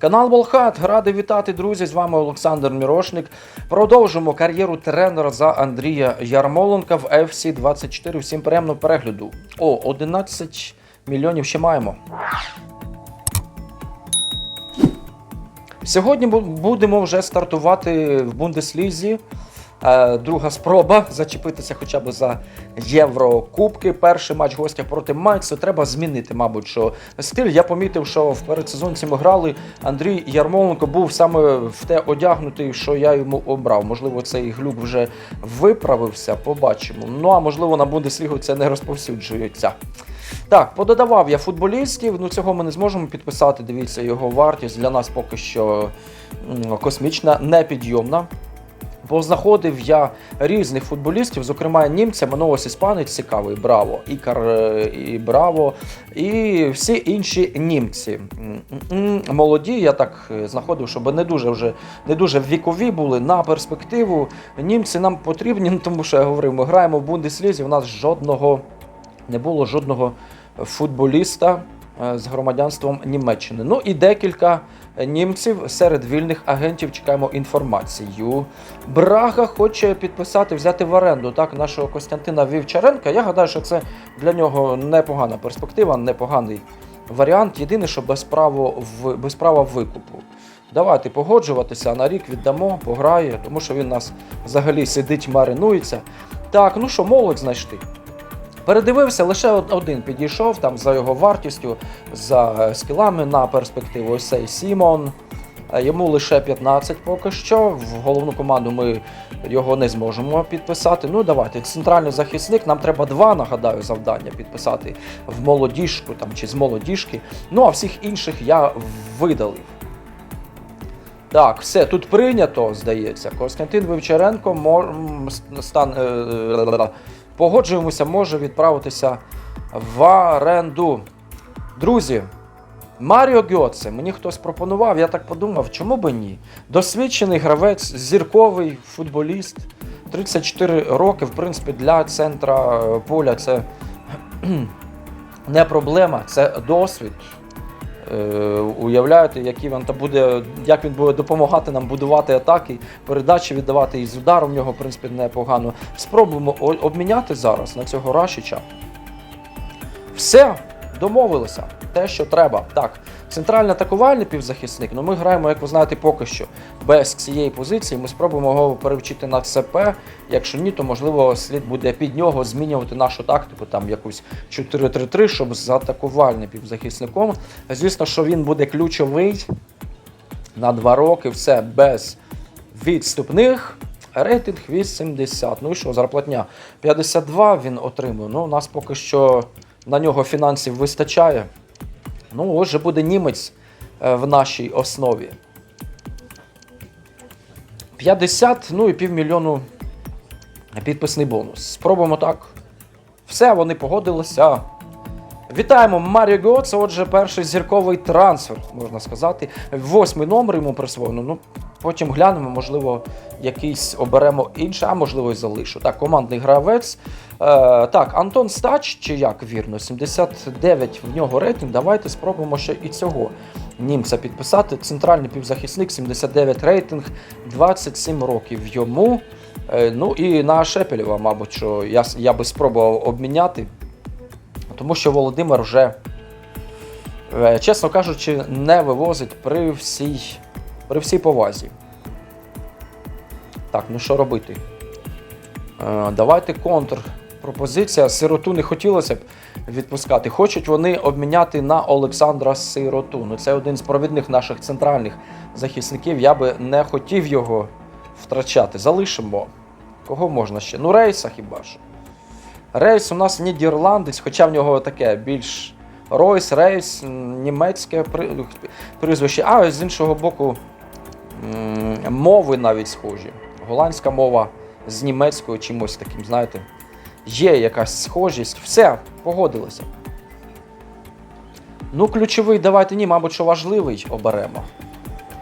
Канал Волхат радий вітати, друзі. З вами Олександр Мірошник. Продовжимо кар'єру тренера за Андрія Ярмоленка в FC 24. Всім приємного перегляду. О, 11 мільйонів ще маємо. Сьогодні будемо вже стартувати в Бундеслізі. Е, Друга спроба зачепитися хоча б за Єврокубки. Перший матч гостя проти Майксу. Треба змінити, мабуть, що стиль. Я помітив, що в передсезонці ми грали. Андрій Ярмоленко був саме в те одягнутий, що я йому обрав. Можливо, цей глюк вже виправився. Побачимо. Ну а можливо, на Бундеслігу це не розповсюджується. Так, пододавав я футболістів. Ну цього ми не зможемо підписати. Дивіться, його вартість для нас поки що космічна, непідйомна. Познаходив я різних футболістів, зокрема німця, мене ось іспанець цікавий, браво, Ікар е, і Браво, і всі інші німці. Молоді, я так е, знаходив, щоб не дуже вже не дуже вікові були на перспективу. Німці нам потрібні, ну, тому що я говорив, ми граємо в Бундеслізі, у нас жодного не було жодного футболіста з громадянством Німеччини. Ну і декілька німців серед вільних агентів чекаємо інформацію. Брага хоче підписати, взяти в оренду так нашого Костянтина Вівчаренка. Я гадаю, що це для нього непогана перспектива, непоганий варіант. Єдине, що без права в без права викупу. Давайте погоджуватися, на рік віддамо, пограє, тому що він нас взагалі сидить, маринується. Так, ну що, молодь знайшти. Передивився, лише один підійшов там за його вартістю, за е, скілами на перспективу. Ось цей Сімон. Е, Йому лише 15 поки що. В головну команду ми його не зможемо підписати. Ну давайте, центральний захисник. Нам треба два, нагадаю, завдання підписати в молодіжку там, чи з молодіжки. Ну а всіх інших я видалив. Так, все, тут прийнято, здається. Константин Вивчаренко мор... стан... погоджуємося, може відправитися в оренду. Друзі, Маріо Гьоце, мені хтось пропонував, я так подумав, чому би ні? Досвідчений гравець, зірковий футболіст, 34 роки, в принципі, для центра е, поля це не проблема, це досвід. Е, уявляєте, який він там буде, як він буде допомагати нам будувати атаки, передачі віддавати і з удару в нього, в принципі, непогано. Спробуємо обміняти зараз на цього Рашича. Все, домовилися. Те, що треба. Так, центральний атакувальний півзахисник, ну ми граємо, як ви знаєте, поки що без цієї позиції. Ми спробуємо його перевчити на ЦП. Якщо ні, то можливо слід буде під нього змінювати нашу тактику, там якусь 4-3-3, щоб з атакувальним півзахисником. Звісно, що він буде ключовий на два роки, все без відступних. Рейтинг 80. Ну і що, зарплатня 52 він отримує. Ну, у нас поки що на нього фінансів вистачає. Ну, ось же буде німець е, в нашій основі. 50, ну і півмільйону підписний бонус. Спробуємо так. Все, вони погодилися. Вітаємо Маріо Гоц. Отже, перший зірковий трансфер, можна сказати. Восьмий номер йому присвоєно. Ну, потім глянемо, можливо, якийсь оберемо інший, а можливо, і залишу. Так, командний гравець. Е, так, Антон Стач, чи як вірно, 79 в нього рейтинг. Давайте спробуємо ще і цього німця підписати. Центральний півзахисник, 79 рейтинг, 27 років йому. Е, ну і на Шепелєва, мабуть, що я, я би спробував обміняти. Тому що Володимир вже, е, чесно кажучи, не вивозить при всій, при всій повазі. Так, ну що робити? Е, Давайте контр. Пропозиція. Сироту не хотілося б відпускати. Хочуть вони обміняти на Олександра Сироту. Ну, це один з провідних наших центральних захисників. Я би не хотів його втрачати. Залишимо. Кого можна ще? Ну, рейса хіба що. Рейс у нас нідерландець, хоча в нього таке більш Ройс, Рейс, німецьке прізвище. А з іншого боку, мови навіть схожі. Голландська мова з німецькою чимось таким, знаєте. Є якась схожість. Все, погодилися. Ну, ключовий, давайте ні, мабуть, що важливий оберемо.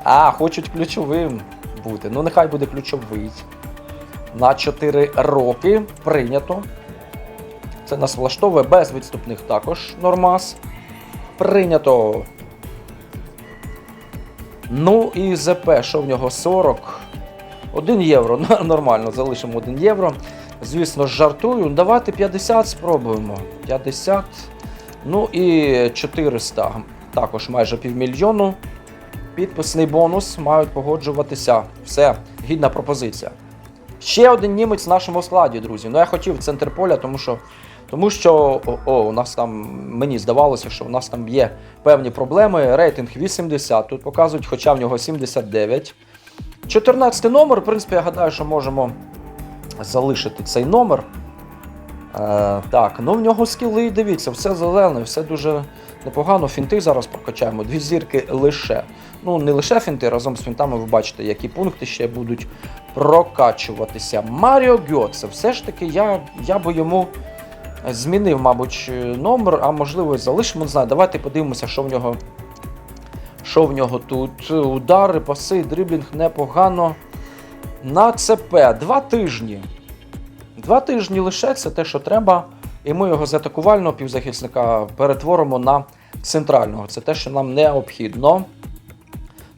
А, хочуть ключовим бути. Ну, нехай буде ключовий. На 4 роки прийнято. Це нас влаштовує без відступних також нормас. Прийнято. Ну і ЗП, що в нього 40. 1 євро. Ну, Нормально, залишимо 1 євро. Звісно, жартую. Давайте 50 спробуємо. 50. Ну і 400. Також майже півмільйону. Підписний бонус мають погоджуватися. Все, гідна пропозиція. Ще один німець в нашому складі, друзі. Ну я хотів центр поля, тому що. Тому що о, о, у нас там мені здавалося, що у нас там є певні проблеми. Рейтинг 80. Тут показують, хоча в нього 79. 14 номер, в принципі, я гадаю, що можемо залишити цей номер. Е, так, ну в нього скіли, дивіться, все зелене, все дуже непогано. Фінти зараз прокачаємо. Дві зірки лише. Ну, не лише фінти, разом з фінтами ви бачите, які пункти ще будуть прокачуватися. Маріо Гьоце, все ж таки, я, я би йому змінив, мабуть, номер, а можливо залишимо. Не знаю. Давайте подивимося, що в нього. Що в нього тут? Удари, паси, дриблінг непогано. На ЦП два тижні. Два тижні лише це те, що треба. І ми його з атакувального півзахисника перетворимо на центрального. Це те, що нам необхідно.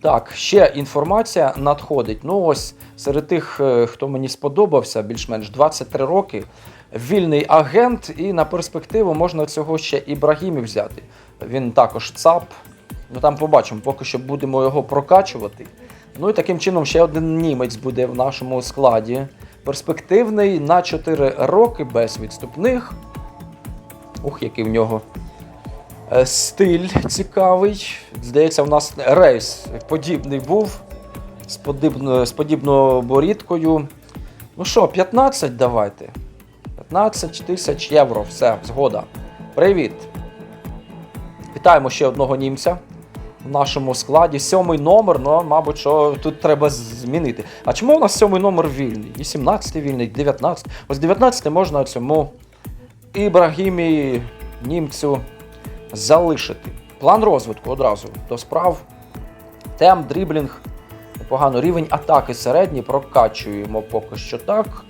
Так, ще інформація надходить. Ну ось серед тих, е, хто мені сподобався, більш-менш 23 роки. Вільний агент, і на перспективу можна цього ще Ібрагімів взяти. Він також ЦАП. Ну там побачимо, поки що будемо його прокачувати. Ну і таким чином ще один німець буде в нашому складі. Перспективний на 4 роки без відступних. Ух, який в нього е, стиль цікавий. Здається, в нас рейс подібний був з, подібно, з подібною борідкою. Ну що, 15 давайте. 15 тисяч євро. Все, згода. Привіт. Вітаємо ще одного німця в нашому складі. Сьомий номер, ну, мабуть, що тут треба змінити. А чому у нас сьомий номер вільний? 18 вільний, 19. Ось 19 можна цьому Ібрагімі німцю залишити. План розвитку одразу до справ. Темп, дріблінг, непогано рівень атаки середній, прокачуємо поки що так.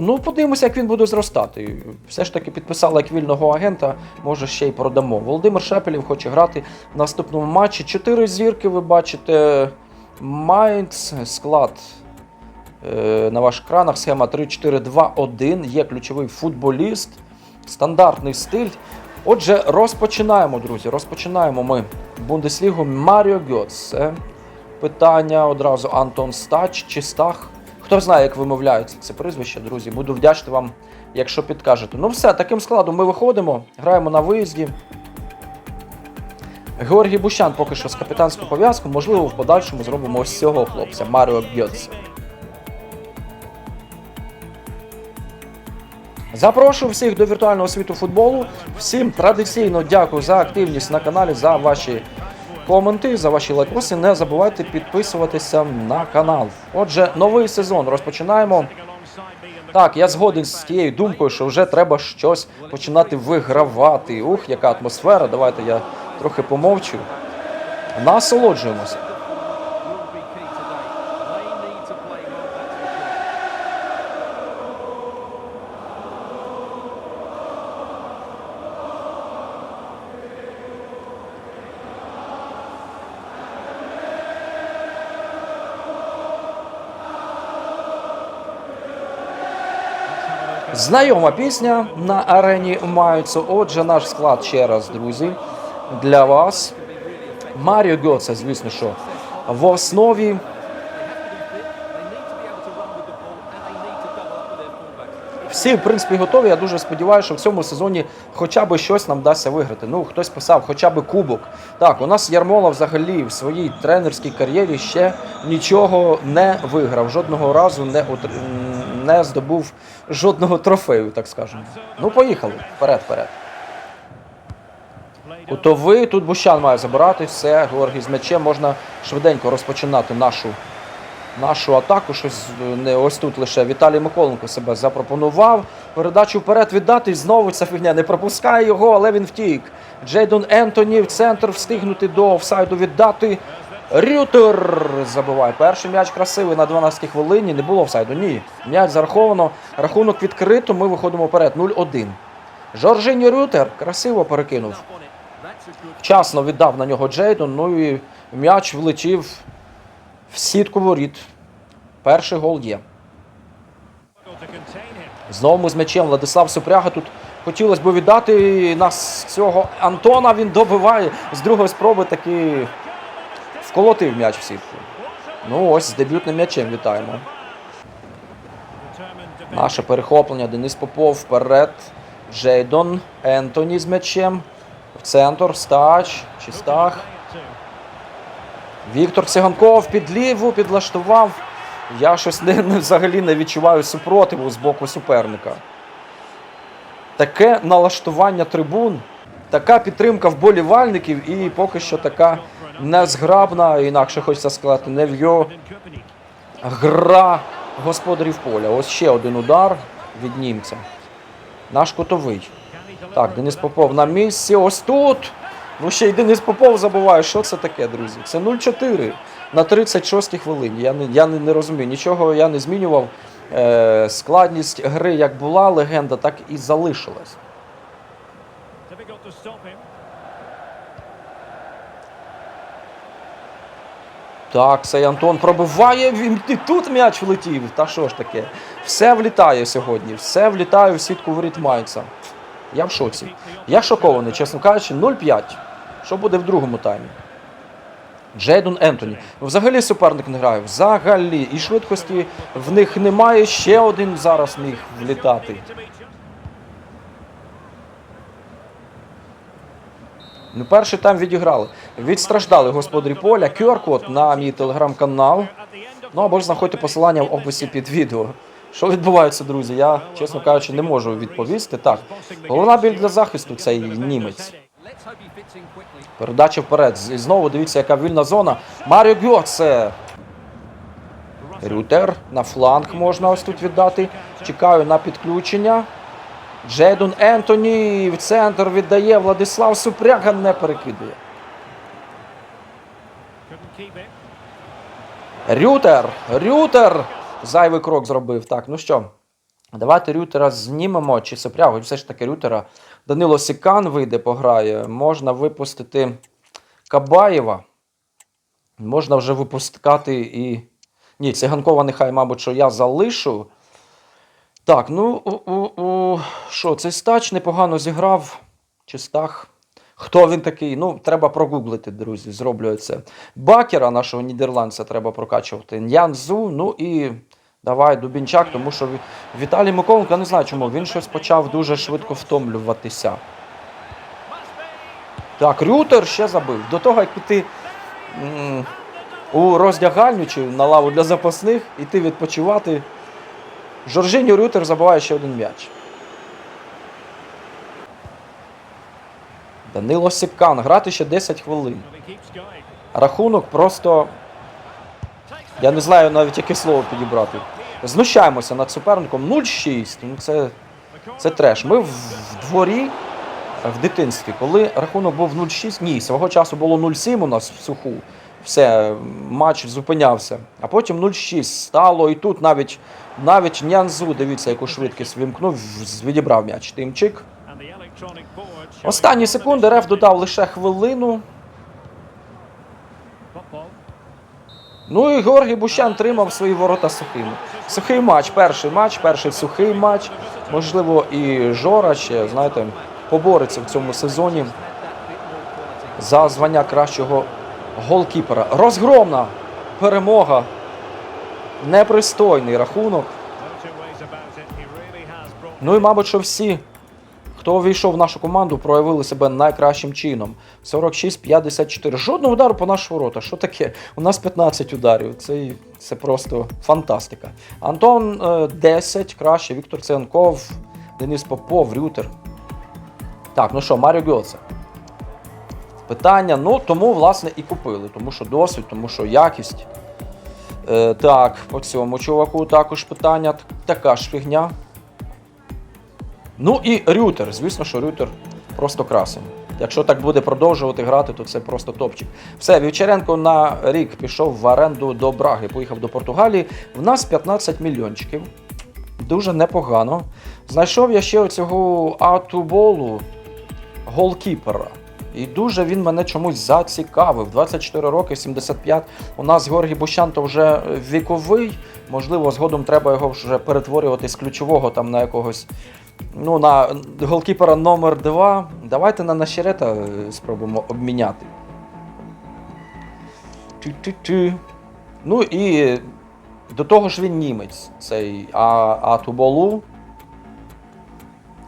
Ну, подивимося, як він буде зростати. Все ж таки підписали як вільного агента, може ще й продамо. Володимир Шепелів хоче грати в наступному матчі. Чотири зірки, ви бачите. Майнц, склад на ваших екранах. Схема 3-4-2-1. Є ключовий футболіст, стандартний стиль. Отже, розпочинаємо, друзі. Розпочинаємо ми Бундеслігу Маріо Гьоц. Питання одразу Антон Стач чи Стах. Хто знає, як вимовляється це прізвище, друзі. Буду вдячний вам, якщо підкажете. Ну все, таким складом ми виходимо, граємо на виїзді. Георгій Бущан поки що з капітанською пов'язкою, можливо, в подальшому зробимо ось цього хлопця Маріо Бьоц. Запрошую всіх до віртуального світу футболу. Всім традиційно дякую за активність на каналі, за ваші коменти, за ваші лайкоси. Не забувайте підписуватися на канал. Отже, новий сезон розпочинаємо. Так, я згоден з тією думкою, що вже треба щось починати вигравати. Ух, яка атмосфера. Давайте я трохи помовчу. Насолоджуємося. Знайома пісня на арені Майцу. Отже, наш склад ще раз, друзі, для вас. Маріо Гьоце, звісно, що в основі. Всі, в принципі, готові. Я дуже сподіваюся, що в цьому сезоні хоча б щось нам вдасться виграти. Ну, хтось писав, хоча б кубок. Так, у нас Ярмола взагалі в своїй тренерській кар'єрі ще нічого не виграв. Жодного разу не, отр- м, не здобув жодного трофею, так скажемо. Ну, поїхали. Вперед, вперед. Готовий. Тут Бущан має забирати. Все, Георгій з м'ячем. Можна швиденько розпочинати нашу, нашу атаку. Щось е, не ось тут лише Віталій Миколенко себе запропонував. Передачу вперед віддати. Знову ця фігня не пропускає його, але він втік. Джейдон Ентоні в центр встигнути до офсайду віддати. Рютер забиває. Перший м'яч красивий на 12-й хвилині. Не було офсайду. Ні. М'яч зараховано. Рахунок відкрито. Ми виходимо вперед. 0-1. Жоржиньо Рютер красиво перекинув. Вчасно віддав на нього Джейдон, ну і м'яч влетів в сітку воріт. Перший гол є. Знову ми з м'ячем Владислав Супряга. Тут хотілося б віддати нас цього Антона. Він добиває з другої спроби таки вколотив м'яч в сітку. Ну ось з дебютним м'ячем вітаємо. Наше перехоплення. Денис Попов вперед. Джейдон. Ентоні з м'ячем. В центр. Стач. Чистах. Віктор Циганков під ліву підлаштував. Я щось не, взагалі не відчуваю супротиву з боку суперника. Таке налаштування трибун, така підтримка вболівальників і поки що така незграбна, інакше хочеться сказати, нев'йо гра господарів поля. Ось ще один удар від німця. Наш кутовий. Так, Денис Попов на місці. Ось тут. Ну ще й Денис Попов забуває. Що це таке, друзі? Це 0-4 на 36-й хвилині. Я не, я не, не розумію. Нічого я не змінював. Е, складність гри як була легенда, так і залишилась. Так, цей Антон пробиває. Він і тут м'яч влетів. Та що ж таке? Все влітає сьогодні. Все влітає в сітку воріт Майкса. Я в шоці. Я шокований, чесно кажучи, 0-5. Що буде в другому таймі? Джейдон Ентоні. Взагалі суперник не грає. Взагалі. І швидкості в них немає. Ще один зараз міг влітати. Ну, перший тайм відіграли. Відстраждали господарі поля. QR-код на мій телеграм-канал. Ну або ж знаходьте посилання в описі під відео. Що відбувається, друзі? Я, чесно кажучи, не можу відповісти. Так, головна біль для захисту цей німець. Передача вперед. І знову дивіться, яка вільна зона. Маріо Гьоце. Рютер на фланг можна ось тут віддати. Чекаю на підключення. Джейдон Ентоні в центр віддає. Владислав Супряга не перекидує. Рютер! Рютер! Зайвий крок зробив. Так, ну що, давайте Рютера знімемо чи Супрягу. Все ж таки Рютера. Данило Сікан вийде, пограє. Можна випустити Кабаєва. Можна вже випускати і. Ні, Циганкова нехай, мабуть, що я залишу. Так, ну у, у, у, що, цей стач непогано зіграв. Чи стах? Хто він такий? Ну, треба прогуглити, друзі. Зроблю це. Бакера, нашого нідерландця, треба прокачувати. Нянзу, ну і давай Дубінчак, тому що Віталій Миколенко, я не знаю чому, він щось почав дуже швидко втомлюватися. Так, Рютер ще забив. До того, як піти м, у роздягальню чи на лаву для запасних, іти відпочивати. Жоржиньо Рютер забиває ще один м'яч. Данило Сікан. Грати ще 10 хвилин. Рахунок просто. Я не знаю навіть яке слово підібрати. Знущаємося над суперником 0-6. Ну це, це треш. Ми в, в дворі в дитинстві, коли рахунок був 0-6, ні, свого часу було 0-7 у нас в суху. Все, матч зупинявся. А потім 0-6 стало, і тут навіть, навіть Нянзу, дивіться, яку швидкість вимкнув, відібрав м'яч. Тимчик. Останні секунди Реф додав лише хвилину. Ну і Георгій Бущан тримав свої ворота сухими. Сухий матч, перший матч, перший сухий матч. Можливо, і Жора ще, знаєте, побореться в цьому сезоні за звання кращого голкіпера. Розгромна перемога. Непристойний рахунок. Ну і, мабуть, що всі, хто увійшов в нашу команду, проявили себе найкращим чином. 46-54. Жодного удару по наших ворота. Що таке? У нас 15 ударів. Це, це просто фантастика. Антон е, 10, краще, Віктор Циганков, Денис Попов, Рютер. Так, ну що, Маріо Гьоце. Питання, ну тому, власне, і купили. Тому що досвід, тому що якість. Е, так, по цьому чуваку також питання. Така ж фігня. Ну і Рютер. Звісно, що Рютер просто красень. Якщо так буде продовжувати грати, то це просто топчик. Все, Вівчаренко на рік пішов в оренду до Браги, поїхав до Португалії. В нас 15 мільйончиків. Дуже непогано. Знайшов я ще оцього атуболу голкіпера. І дуже він мене чомусь зацікавив. 24 роки, 75. У нас Георгій Бущан то вже віковий. Можливо, згодом треба його вже перетворювати з ключового там на якогось. Ну, на голкіпера номер 2 Давайте на Нащерета е, спробуємо обміняти. Тю-тю-тю. Ну і до того ж він німець, цей а, Атуболу.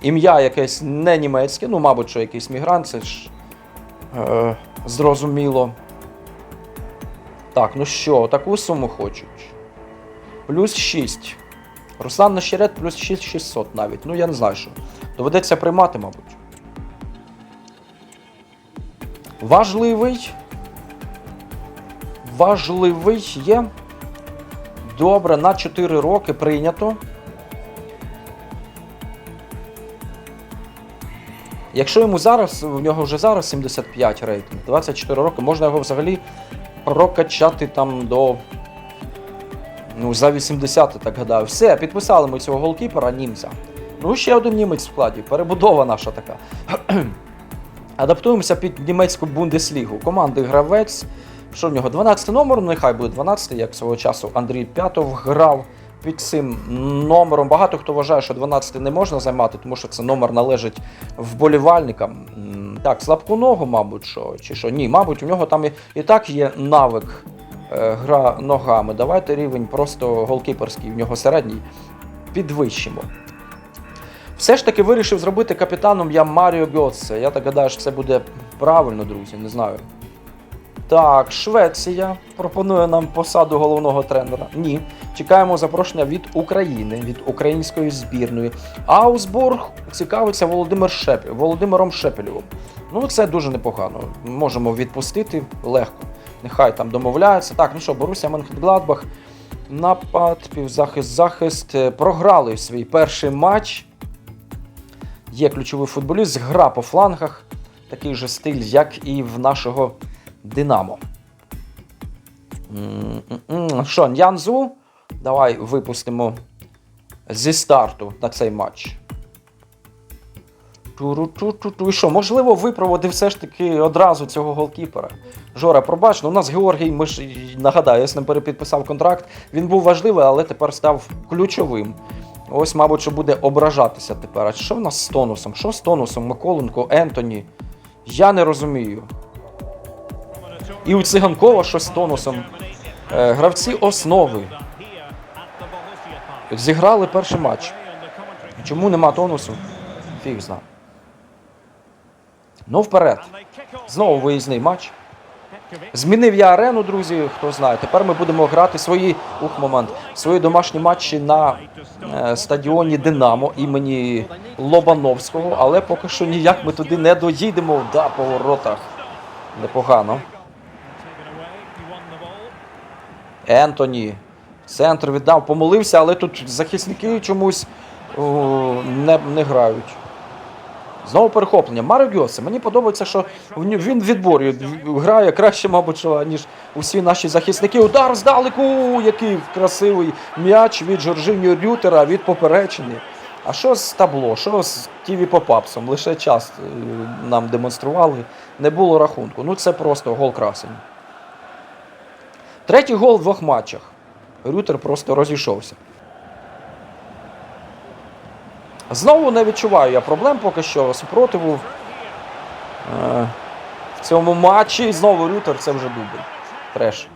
Ім'я якесь не німецьке, ну, мабуть, що якийсь мігрант, це ж е, зрозуміло. Так, ну що, таку суму хочуть. Плюс 6. Руслан Нащерет плюс 6600 навіть. Ну, я не знаю що. Доведеться приймати, мабуть. Важливий. Важливий є. Добре, на 4 роки прийнято. Якщо йому зараз, в нього вже зараз 75 рейтинг, 24 роки, можна його взагалі прокачати там до. Ну, за 80, так гадаю. Все, підписали ми цього голкіпера німця. Ну, ще один німець в складі. Перебудова наша така. Адаптуємося під німецьку бундеслігу. Команди гравець. Що в нього? 12 номер, ну нехай буде 12, як свого часу Андрій П'ятов грав під цим номером. Багато хто вважає, що 12 не можна займати, тому що це номер належить вболівальникам. Так, слабку ногу, мабуть, що, чи що? Ні, мабуть, у нього там і, і так є навик гра ногами. Давайте рівень просто голкіперський, в нього середній. Підвищимо. Все ж таки вирішив зробити капітаном я Маріо Гьоце. Я так гадаю, що це буде правильно, друзі, не знаю. Так, Швеція пропонує нам посаду головного тренера. Ні. Чекаємо запрошення від України, від української збірної. Аусбург цікавиться Володимир Шеп... Володимиром Шепелєвим. Ну, це дуже непогано. Можемо відпустити легко. Нехай там домовляються. Так, ну що, Борусsia Менхенгладбах. Напад, півзахист, захист. Е, Програли свій перший матч. Є ключовий футболіст, гра по флангах. Такий же стиль, як і в нашого Динамо. Що, Нянзу? Давай випустимо зі старту на цей матч. І що, можливо, випроводив все ж таки одразу цього голкіпера. Жора, пробач, ну у нас Георгій, ми ж нагадаю, я з ним перепідписав контракт. Він був важливий, але тепер став ключовим. Ось, мабуть, що буде ображатися тепер. А що в нас з тонусом? Що з тонусом? Миколенко, Ентоні? Я не розумію. І у циганкова щось з тонусом. Е, гравці основи зіграли перший матч. Чому нема тонусу? Фіг зна. Ну, вперед. Знову виїзний матч. Змінив я арену, друзі, хто знає. Тепер ми будемо грати свої ух, момент, свої домашні матчі на е, стадіоні Динамо імені Лобановського, але поки що ніяк ми туди не доїдемо да, по воротах. Непогано. Ентоні. Центр віддав, помолився, але тут захисники чомусь о, не, не грають. Знову перехоплення. Марио Гьосе. Мені подобається, що він в відборі грає краще, мабуть, ніж усі наші захисники. Удар здалеку! Який красивий м'яч від Жоржиньо Рютера від поперечини. А що з табло? Що з Тіві Попапсом? Лише час е, нам демонстрували. Не було рахунку. Ну це просто гол красень. Третій гол в двох матчах. Рютер просто розійшовся. Знову не відчуваю я проблем поки що супротиву е, в цьому матчі. Знову Рютер це вже дубль. Треш.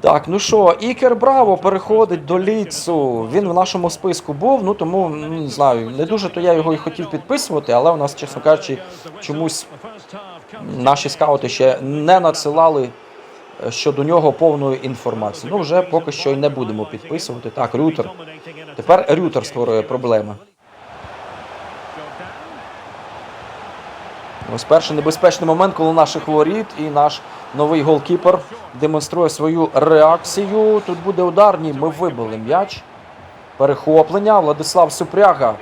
Так, ну що, Ікер Браво переходить до Ліцу. Він в нашому списку був, ну тому ну, не знаю, не дуже то я його і хотів підписувати, але у нас, чесно кажучи, чомусь наші скаути ще не надсилали е, щодо нього повної інформації. Ну, вже поки що й не будемо підписувати. Так, Рютер. Тепер Рютер створює проблеми. Ось перший небезпечний момент, коли наших воріт і наш новий голкіпер демонструє свою реакцію. Тут буде удар, ні, ми вибили м'яч. Перехоплення. Владислав Супряга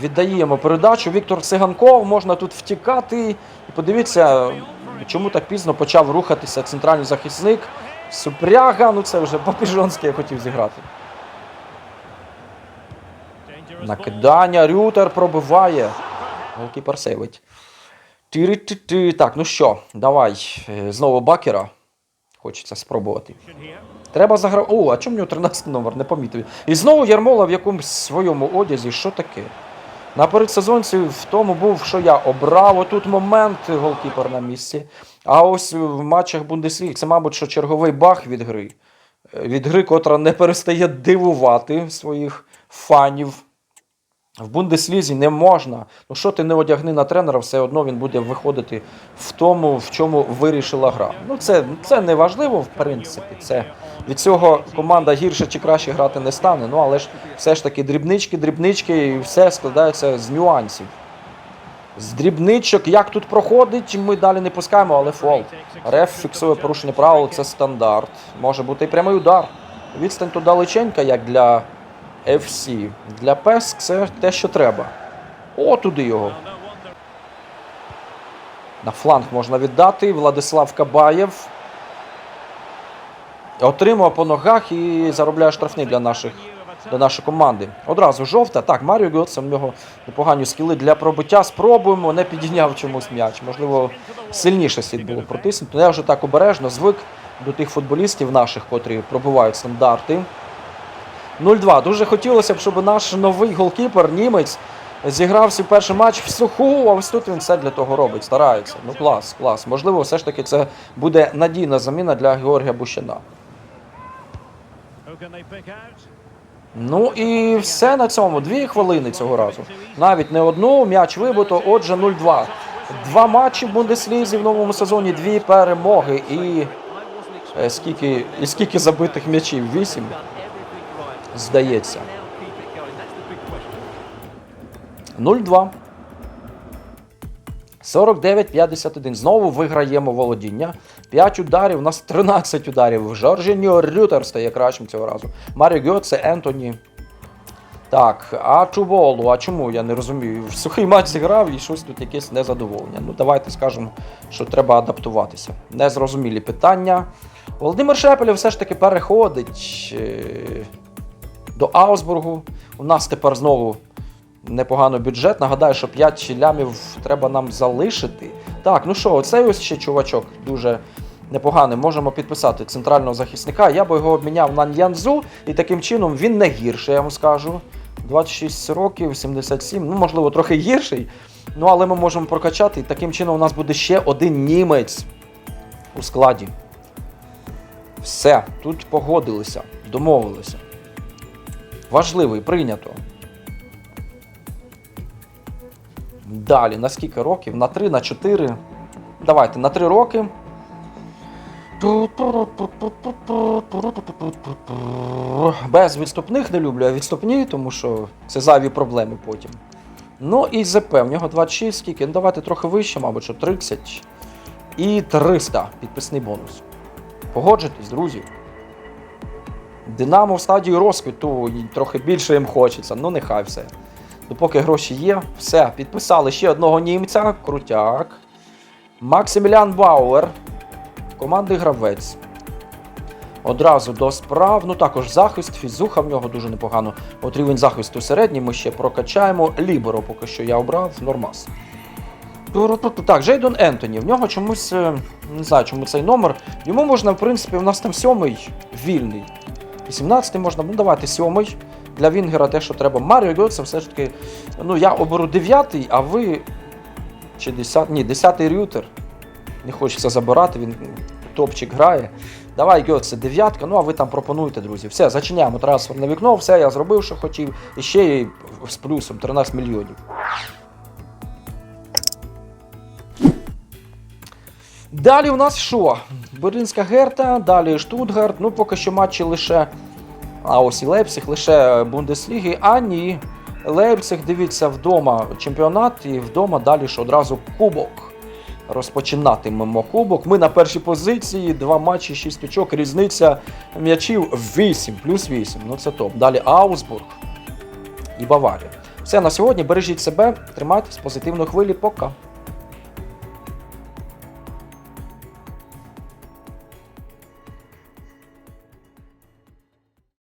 віддає йому передачу. Віктор Циганков можна тут втікати. І подивіться, чому так пізно почав рухатися центральний захисник. Супряга, ну це вже по-піжонськи я хотів зіграти. Накидання, Рютер пробиває. Голкіпер сейвить. Так, ну що, давай. е, Знову бакера. Хочеться спробувати. Треба заграти. О, а чому в нього 13 номер, не помітив. І знову Ярмола в якомусь своєму одязі. Що таке? На передсезонці в тому був, що я обрав отут момент голкіпер на місці. А ось в матчах Бундесліги це, мабуть, що черговий бах від гри. Е, Від гри, котра не перестає дивувати своїх фанів. В Бундеслізі не можна. Ну що ти не одягни на тренера, все одно він буде виходити в тому, в чому вирішила гра. Ну це, це не важливо, в принципі. Це від цього команда гірше чи краще грати не стане. Ну але ж все ж таки дрібнички, дрібнички, і все складається з нюансів. З дрібничок, як тут проходить, ми далі не пускаємо, але фол. Реф фіксує порушення правил, це стандарт. Може бути і прямий удар. Відстань тут далеченька, як для FC. Для PES це те, що треба. О, туди його. На фланг можна віддати. Владислав Кабаєв. Отримує по ногах і заробляє штрафний для наших для нашої команди. Одразу жовта. Так, Маріо Гьотсен, в нього непогані скіли для пробиття. Спробуємо, не підійняв чомусь м'яч. Можливо, сильніше слід було протиснути. Ну, Я вже так обережно звик до тих футболістів наших, котрі пробивають стандарти. 0-2. Дуже хотілося б, щоб наш новий голкіпер, німець, зіграв свій перший матч в суху, а ось тут він все для того робить, старається. Ну клас, клас. Можливо, все ж таки це буде надійна заміна для Георгія Бущина. Ну і все на цьому. Дві хвилини цього разу. Навіть не одну, м'яч вибито, отже 0-2. Два матчі в Бундеслізі в новому сезоні, дві перемоги. І е, скільки, і скільки забитих м'ячів? Вісім, здається. 0-2. 49-51. Знову виграємо володіння. 5 ударів, у нас 13 ударів. Жоржіньо Рютер стає кращим цього разу. Маріо Гьоце, Ентоні. Так, а Чуволу, а чому? Я не розумію. В сухий матч зіграв і щось тут якесь незадоволення. Ну, давайте скажемо, що треба адаптуватися. Незрозумілі питання. Володимир Шепелєв все ж таки переходить е, до Аусбургу. У нас тепер знову непоганий бюджет. Нагадаю, що 5 лямів треба нам залишити. Так, ну що, оцей ось ще чувачок дуже непоганий. Можемо підписати центрального захисника. Я би його обміняв на Ньянзу, і таким чином він не гірший, я вам скажу. 26 років, 77, ну можливо, трохи гірший. Ну, але ми можемо прокачати, і таким чином у нас буде ще один німець у складі. Все, тут погодилися, домовилися. Важливий, прийнято. Далі, на скільки років? На 3, на 4. Давайте, на 3 роки. Без відступних не люблю, а відступні, тому що це зайві проблеми потім. Ну і ЗП, в нього 26, скільки? Ну давайте трохи вище, мабуть, що 30. І 300 підписний бонус. Погоджуйтесь, друзі. Динамо в стадії розквіту трохи більше їм хочеться, ну нехай все. Допоки гроші є, все, підписали ще одного німця, крутяк. Максимілян Бауер, команди гравець. Одразу до справ. Ну також захист, фізуха в нього дуже непогано. От рівень захисту середній ми ще прокачаємо. Ліберо поки що я обрав, нормас. Так, Джейдон Ентоні. В нього чомусь, е, не знаю, чому цей номер. Йому можна, в принципі, у нас там сьомий вільний. 18 можна, ну давайте сьомий. Для Вінгера те, що треба. Маріо Гьоце все ж таки. Ну, я оберу 9, а ви. Чи 10. Ні, 10 рютер. Не хочеться забирати, він топчик грає. Давай, Гьоце, дев'ятка, ну а ви там пропонуйте, друзі. Все, зачиняємо трансферне вікно, все, я зробив, що хотів. І ще й з плюсом 13 мільйонів. Далі у нас що? Берлінська Герта, далі Штутгарт. Ну, поки що матчі лише. А ось і Лейпциг, лише Бундесліги. А ні. Лейпциг, дивіться, вдома чемпіонат і вдома далі ж одразу кубок. Розпочинатимемо кубок. Ми на першій позиції, два матчі, шість очок, різниця м'ячів 8, плюс 8. Ну це топ. Далі Аусбург і Баварія. Все на сьогодні. Бережіть себе, тримайтесь позитивної хвилі. Пока.